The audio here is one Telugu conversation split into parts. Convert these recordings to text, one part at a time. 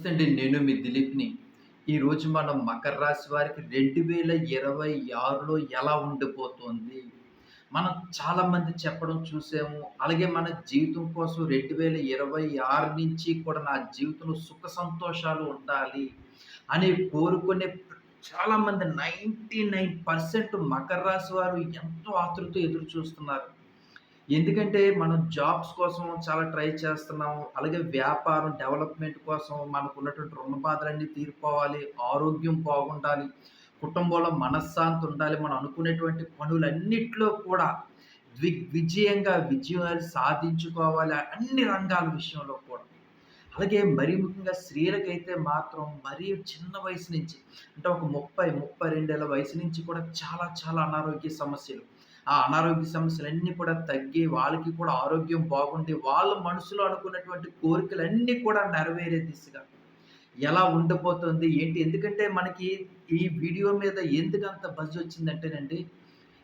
నమస్తే నేను మీ దిలీప్‌ని. ఈరోజు మనం మకర రాశి వారికి 2026లో ఎలా ఉండిపోతుంది మనం చాలామంది చెప్పడం చూసాము. అలాగే మన జీవితం కోసం 2026 నుంచి కూడా నా జీవితంలో సుఖ సంతోషాలు ఉండాలి అని కోరుకునే చాలామంది 99% మకర రాశి వారు ఎంతో ఆతృత ఎదురు చూస్తున్నారు. ఎందుకంటే మనం జాబ్స్ కోసం చాలా ట్రై చేస్తున్నాము. అలాగే వ్యాపారం డెవలప్‌మెంట్ కోసం మనకున్నటువంటి రుణ బాధలన్నీ తీరిపోవాలి. ఆరోగ్యం బాగుండాలి. కుటుంబంలో మనశ్శాంతి ఉండాలి. మనం అనుకునేటువంటి పనులన్నిట్లో కూడా దిగ్విజయంగా విజయాలు సాధించుకోవాలి. అన్ని రంగాల విషయంలో కూడా. అలాగే మరీ ముఖ్యంగా స్త్రీలకైతే మాత్రం మరీ చిన్న వయసు నుంచి అంటే ఒక ముప్పై ముప్పై రెండేళ్ళ వయసు నుంచి కూడా చాలా చాలా అనారోగ్య సమస్యలు. ఆ అనారోగ్య సమస్యలన్నీ కూడా తగ్గి వాళ్ళకి కూడా ఆరోగ్యం బాగుండి వాళ్ళ మనసులో అనుకున్నటువంటి కోరికలన్నీ కూడా నెరవేరే దిశగా ఎలా ఉండబోతుంది ఏంటి? ఎందుకంటే మనకి ఈ వీడియో మీద ఎందుకు అంత బజ్ వచ్చిందంటేనండి,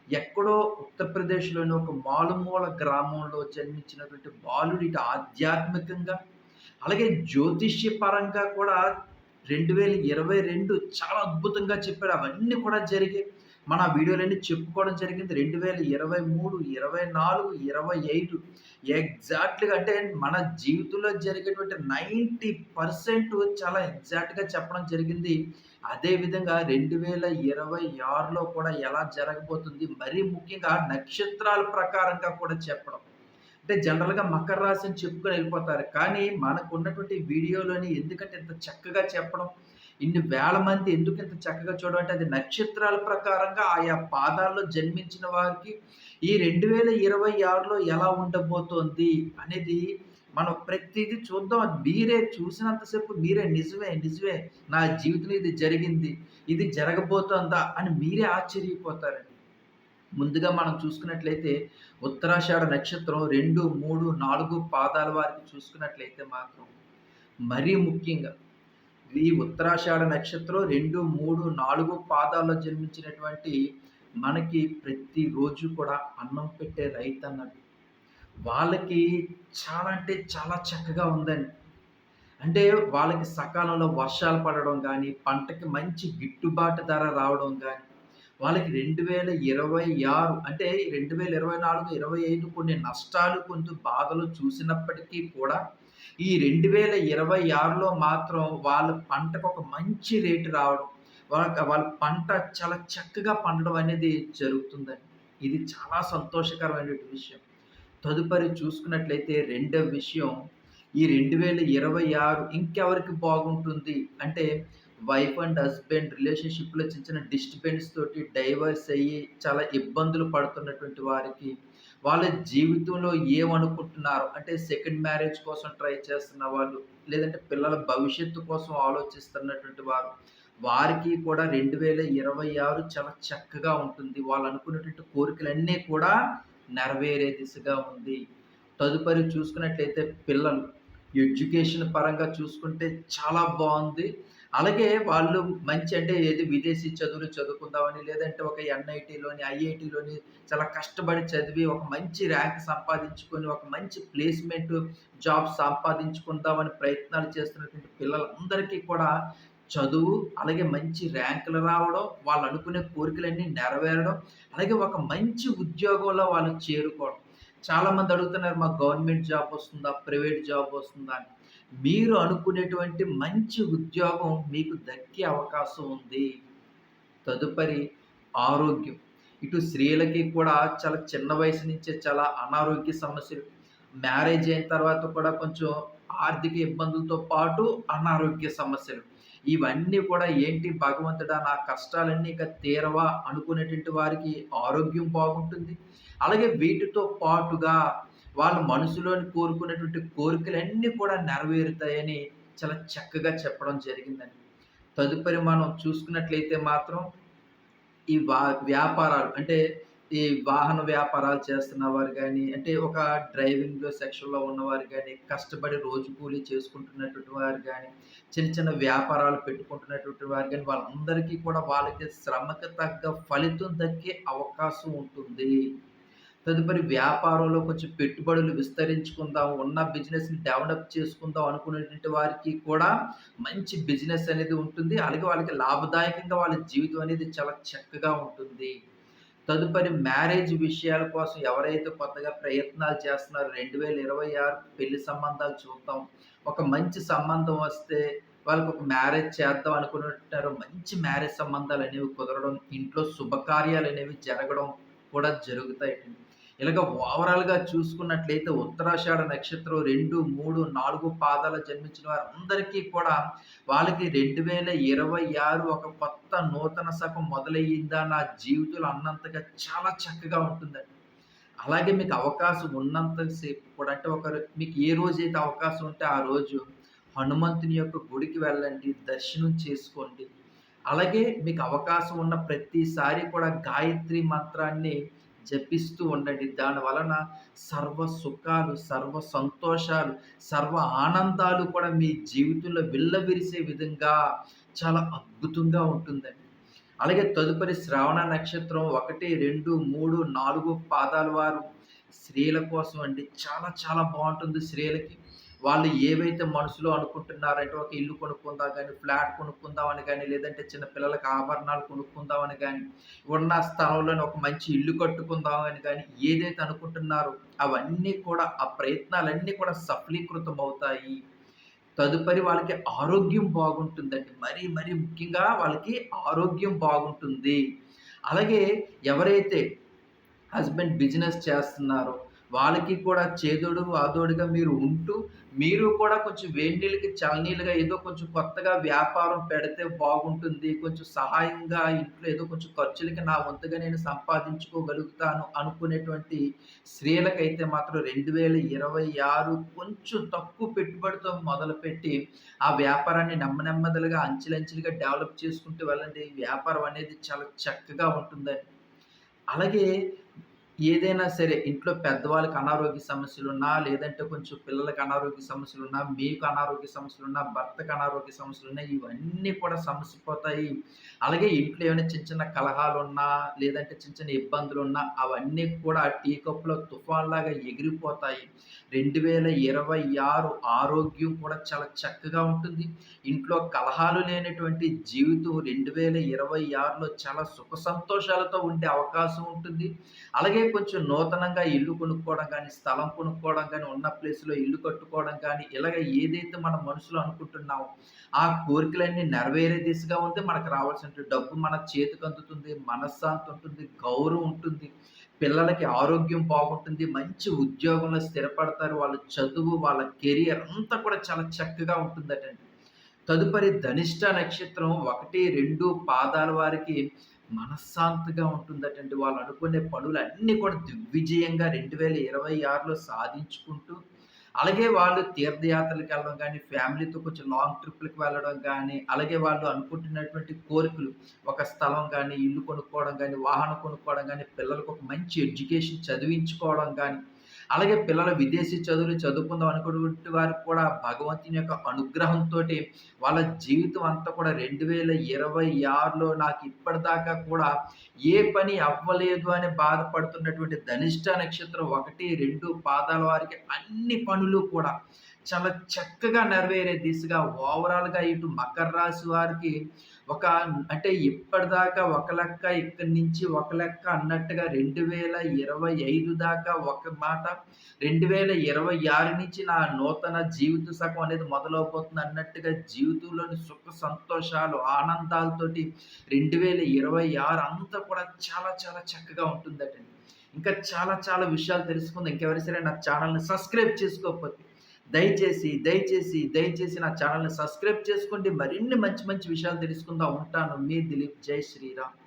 ఎక్కడో ఉత్తరప్రదేశ్‌లోని ఒక మాలుమూల గ్రామంలో జన్మించినటువంటి బాలుడి ఇటు ఆధ్యాత్మికంగా, అలాగే జ్యోతిష్య పరంగా కూడా 2022 చాలా అద్భుతంగా చెప్పాడు. అవన్నీ కూడా జరిగాయి. మన వీడియోలన్నీ చెప్పుకోవడం జరిగింది. 2023, 24, 25 ఎగ్జాక్ట్‌గా అంటే మన జీవితంలో జరిగేటువంటి 90% చాలా ఎగ్జాక్ట్‌గా చెప్పడం జరిగింది. అదే విధంగా 2026లో కూడా ఎలా జరగబోతుంది, మరీ ముఖ్యంగా నక్షత్రాల ప్రకారంగా కూడా చెప్పడం. అంటే జనరల్‌గా మకర రాశిని చెప్పుకొని వెళ్ళిపోతారు. కానీ మనకున్నటువంటి వీడియోలోని ఎందుకంటే ఇంత చక్కగా చెప్పడం, ఇన్ని వేల మంది ఎందుకు ఇంత చక్కగా చూడమంటే అది నక్షత్రాల ప్రకారంగా ఆయా పాదాల్లో జన్మించిన వారికి ఈ 2026లో ఎలా ఉండబోతోంది అనేది మనం ప్రతిదీ చూద్దాం. మీరే చూసినంతసేపు మీరే నిజమే, నిజమే నా జీవితంలో ఇది జరిగింది. ఇది జరగబోతోందా అని మీరే ఆశ్చర్యపోతారండి. ముందుగా మనం చూసుకున్నట్లయితే ఉత్తరాషాఢ నక్షత్రం 2, 3, 4 పాదాల వారికి చూసుకున్నట్లయితే మాత్రం మరీ ముఖ్యంగా ఈ ఉత్తరాషాఢ నక్షత్రం 2, 3, 4 పాదాల్లో జన్మించినటువంటి మనకి ప్రతిరోజు కూడా అన్నం పెట్టే రైతన్నలు. వాళ్ళకి చాలా అంటే చాలా చక్కగా ఉందండి. అంటే వాళ్ళకి సకాలంలో వర్షాలు పడడం కానీ పంటకి మంచి గిట్టుబాటు ధర రావడం కానీ వాళ్ళకి 2026 అంటే 2024, 25 కొన్ని నష్టాలు, కొంచెం బాధలు చూసినప్పటికీ కూడా ఈ 2026లో మాత్రం వాళ్ళ పంటకు ఒక మంచి రేటు రావడం, వాళ్ళ వాళ్ళ పంట చాలా చక్కగా పండడం అనేది జరుగుతుందండి. ఇది చాలా సంతోషకరమైనటువంటి విషయం. తదుపరి చూసుకున్నట్లయితే రెండో విషయం ఈ 2026 ఇంకెవరికి బాగుంటుంది అంటే వైఫ్ అండ్ హస్బెండ్ రిలేషన్‌షిప్‌లో చిన్న చిన్న డిస్టర్బెన్స్ తోటి డైవర్స్ అయ్యి చాలా ఇబ్బందులు పడుతున్నటువంటి వారికి, వాళ్ళ జీవితంలో ఏమనుకుంటున్నారు అంటే సెకండ్ మ్యారేజ్ కోసం ట్రై చేస్తున్న వాళ్ళు, లేదంటే పిల్లల భవిష్యత్తు కోసం ఆలోచిస్తున్నటువంటి వారు, వారికి కూడా 2026 చాలా చక్కగా ఉంటుంది. వాళ్ళు అనుకున్నటువంటి కోరికలన్నీ కూడా నెరవేరే దిశగా ఉంది. తదుపరి చూసుకున్నట్లయితే పిల్లలు ఎడ్యుకేషన్ పరంగా చూసుకుంటే చాలా బాగుంది అలాగే వాళ్ళు మంచి అంటే ఏది విదేశీ చదువులు చదువుకుందామని, లేదంటే ఒక ఎన్‌ఐటీలోని, ఐఐటీలోని చాలా కష్టపడి చదివి ఒక మంచి ర్యాంక్ సంపాదించుకొని, ఒక మంచి ప్లేస్‌మెంట్ జాబ్ సంపాదించుకుందామని ప్రయత్నాలు చేస్తున్నటువంటి పిల్లలందరికీ కూడా చదువు, అలాగే మంచి ర్యాంకులు రావడం, వాళ్ళు అనుకునే కోరికలన్నీ నెరవేరడం, అలాగే ఒక మంచి ఉద్యోగంలో వాళ్ళు చేరుకోవడం. చాలామంది అడుగుతున్నారు మాకు గవర్నమెంట్ జాబ్ వస్తుందా? ప్రైవేట్ జాబ్ వస్తుందా అని. మీరు అనుకునేటువంటి మంచి ఉద్యోగం మీకు దక్కే అవకాశం ఉంది. తదుపరి ఆరోగ్యం. ఇటు స్త్రీలకి కూడా చాలా చిన్న వయసు నుంచే చాలా అనారోగ్య సమస్యలు. మ్యారేజ్ అయిన తర్వాత కూడా కొంచెం ఆర్థిక ఇబ్బందులతో పాటు అనారోగ్య సమస్యలు. ఇవన్నీ కూడా ఏంటి భగవంతుడా నా కష్టాలన్నీ ఇక తీరవా అనుకునేటువంటి వారికి ఆరోగ్యం బాగుంటుంది. అలాగే వీటితో పాటుగా వాళ్ళ మనసులోని కోరుకున్నటువంటి కోరికలన్నీ కూడా నెరవేరుతాయని చాలా చక్కగా చెప్పడం జరిగిందండి. తదుపరి మనం చూసుకున్నట్లయితే మాత్రం ఈ వా వ్యాపారాలు అంటే ఈ వాహన వ్యాపారాలు చేస్తున్న వారు కానీ అంటే ఒక డ్రైవింగ్ సెక్షన్‌లో ఉన్నవారు కానీ కష్టపడి రోజు కూలీ చేసుకుంటున్నటువంటి వారు కానీ చిన్న చిన్న వ్యాపారాలు పెట్టుకుంటున్నటువంటి వారు కానీ వాళ్ళందరికీ కూడా వాళ్ళకి శ్రమకు తగ్గ ఫలితం దక్కే అవకాశం ఉంటుంది. తదుపరి వ్యాపారంలో కొంచెం పెట్టుబడులు విస్తరించుకుందాం, ఉన్న బిజినెస్‌ని డెవలప్ చేసుకుందాం అనుకునేటువంటి వారికి కూడా మంచి బిజినెస్ అనేది ఉంటుంది. అలాగే వాళ్ళకి లాభదాయకంగా వాళ్ళ జీవితం అనేది చాలా చక్కగా ఉంటుంది. తదుపరి మ్యారేజ్ విషయాల కోసం ఎవరైతే కొత్తగా ప్రయత్నాలు చేస్తున్నారో 2026 పెళ్ళి సంబంధాలు చూద్దాం. ఒక మంచి సంబంధం వస్తే వాళ్ళకొక మ్యారేజ్ చేద్దాం అనుకుంటున్నారు. మంచి మ్యారేజ్ సంబంధాలు అనేవి కుదరడం, ఇంట్లో శుభకార్యాలు అనేవి జరగడం కూడా జరుగుతాయి ఇలాగ ఓవరాల్‌గా చూసుకున్నట్లయితే ఉత్తరాషాఢ నక్షత్రం 2, 3, 4 పాదాలు జన్మించిన వారందరికీ కూడా వాళ్ళకి 2026 ఒక కొత్త నూతన శకం మొదలయ్యిందా నా జీవితంలో అన్నంతగా చాలా చక్కగా ఉంటుందండి. అలాగే మీకు అవకాశం ఉన్నంత సేపు కూడా అంటే ఒకరు మీకు ఏ రోజైతే అవకాశం ఉంటే ఆ రోజు హనుమంతుని యొక్క గుడికి వెళ్ళండి, దర్శనం చేసుకోండి. అలాగే మీకు అవకాశం ఉన్న ప్రతిసారి కూడా గాయత్రి మంత్రాన్ని జపిస్తూ ఉండండి. దాని వలన సర్వ సుఖాలు, సర్వ సంతోషాలు, సర్వ ఆనందాలు కూడా మీ జీవితంలో విల్లవిరిసే విధంగా చాలా అద్భుతంగా ఉంటుందండి. అలాగే తదుపరి శ్రావణ నక్షత్రం 1, 2, 3, 4 పాదాల వారు స్త్రీల కోసం అండి. చాలా చాలా బాగుంటుంది స్త్రీలకి. వాళ్ళు ఏవైతే మనసులో అనుకుంటున్నారంటే ఒక ఇల్లు కొనుక్కుందాం కానీ ఫ్లాట్ కొనుక్కుందాం అని లేదంటే చిన్న పిల్లలకు ఆభరణాలు కొనుక్కుందాం అని ఉన్న స్థలంలోనే ఒక మంచి ఇల్లు కట్టుకుందాం అని ఏదైతే అనుకుంటున్నారో అవన్నీ కూడా ఆ ప్రయత్నాలన్నీ కూడా సఫలీకృతం అవుతాయి. తదుపరి వాళ్ళకి ఆరోగ్యం బాగుంటుందండి. మరీ మరీ ముఖ్యంగా వాళ్ళకి ఆరోగ్యం బాగుంటుంది. అలాగే ఎవరైతే హస్బెండ్ బిజినెస్ చేస్తున్నారో వాళ్ళకి కూడా చేదోడు వాదోడుగా మీరు ఉంటూ, మీరు కూడా కొంచెం వేడి నీళ్ళకి ఏదో కొంచెం కొత్తగా వ్యాపారం పెడితే బాగుంటుంది. కొంచెం సహాయంగా ఇంట్లో ఏదో కొంచెం ఖర్చులకి నా వంతుగా నేను సంపాదించుకోగలుగుతాను అనుకునేటువంటి స్త్రీలకైతే మాత్రం 2026 కొంచెం తక్కువ పెట్టుబడితో మొదలుపెట్టి, ఆ వ్యాపారాన్ని నెమ్మదిగా అంచెలంచెలుగా డెవలప్ చేసుకుంటూ వెళ్ళండి. వ్యాపారం అనేది చాలా చక్కగా ఉంటుందండి. అలాగే ఏదైనా సరే ఇంట్లో పెద్దవాళ్ళకి అనారోగ్య సమస్యలు ఉన్నా లేదంటే కొంచెం పిల్లలకి అనారోగ్య సమస్యలు ఉన్నా మీకు అనారోగ్య సమస్యలు ఉన్నా భర్తకి అనారోగ్య సమస్యలు ఉన్నా ఇవన్నీ కూడా సమస్య పోతాయి అలాగే ఇంట్లో ఏమైనా చిన్న చిన్న కలహాలు ఉన్నా లేదంటే చిన్న చిన్న ఇబ్బందులు ఉన్నా అవన్నీ కూడా టీ కప్‌లో తుఫాన్‌లాగా ఎగిరిపోతాయి. 2026 ఆరోగ్యం కూడా చాలా చక్కగా ఉంటుంది. ఇంట్లో కలహాలు లేనటువంటి జీవితం 2026లో చాలా సుఖ సంతోషాలతో ఉండే అవకాశం ఉంటుంది. అలాగే కొంచెం నూతనంగా ఇల్లు కొనుక్కోవడం కానీ స్థలం కొనుక్కోవడం కానీ ఉన్న ప్లేస్‌లో ఇల్లు కట్టుకోవడం కానీ ఇలాగ ఏదైతే మన మనసులో అనుకుంటున్నామో, ఆ కోరికలన్నీ నెరవేరే దిశగా ఉంది. మనకు రావాల్సిన డబ్బు మన చేతికి అందుతుంది మనశ్శాంతి ఉంటుంది. గౌరవం ఉంటుంది. పిల్లలకి ఆరోగ్యం బాగుంటుంది. మంచి ఉద్యోగంలో స్థిరపడతారు. వాళ్ళ చదువు, వాళ్ళ కెరియర్ అంతా కూడా చాలా చక్కగా ఉంటుందటండి. తదుపరి ధనిష్ట నక్షత్రం 1, 2 పాదాల వారికి మనశ్శాంతిగా ఉంటుందటండి. వాళ్ళు అనుకునే పనులన్నీ కూడా దిగ్విజయంగా 2026లో సాధించుకుంటూ, అలాగే వాళ్ళు తీర్థయాత్రలకు వెళ్ళడం కానీ ఫ్యామిలీతో కొంచెం లాంగ్ ట్రిప్లకు వెళ్ళడం కానీ అలాగే వాళ్ళు అనుకుంటున్నటువంటి కోరికలు ఒక స్థలం కానీ ఇల్లు కొనుక్కోవడం కానీ వాహనం కొనుక్కోవడం కానీ పిల్లలకు ఒక మంచి ఎడ్యుకేషన్ చదివించుకోవడం కానీ అలాగే పిల్లలు విదేశీ చదువులు చదువుకుందాం అనుకునేటువంటి వారికి కూడా భగవంతుని యొక్క అనుగ్రహంతోటి వాళ్ళ జీవితం అంతా కూడా 2026లో నాకు ఇప్పటిదాకా కూడా ఏ పని అవ్వలేదు అని బాధపడుతున్నటువంటి ధనిష్ట నక్షత్రం 1, 2 పాదాల వారికి అన్ని పనులు కూడా చాలా చక్కగా నెరవేరే దిశగా ఓవరాల్‌గా ఇటు మకర రాశి వారికి ఒక అంటే ఇప్పటిదాకా ఒక లెక్క, ఇక్కడి నుంచి ఒక లెక్క అన్నట్టుగా 2025 దాకా ఒక మాట, 2026 నుంచి నా నూతన జీవిత సగం అనేది మొదలవబోతుంది అన్నట్టుగా జీవితంలోని సుఖ సంతోషాలు, ఆనందాలతోటి 2026 అంతా కూడా చాలా చాలా చక్కగా ఉంటుందటండి. ఇంకా చాలా చాలా విషయాలు తెలుసుకుందాం. ఇంకెవరి సరే నా ఛానల్ని సబ్స్క్రైబ్ చేసుకోకపోతే దయచేసి, దయచేసి, దయచేసి నా ఛానల్ని సబ్స్క్రైబ్ చేసుకోండి. మరిన్ని మంచి మంచి విషయాలు తెలుసుకుందాం. ఉంటాను. మీ దిలీప్. జై శ్రీరామ్.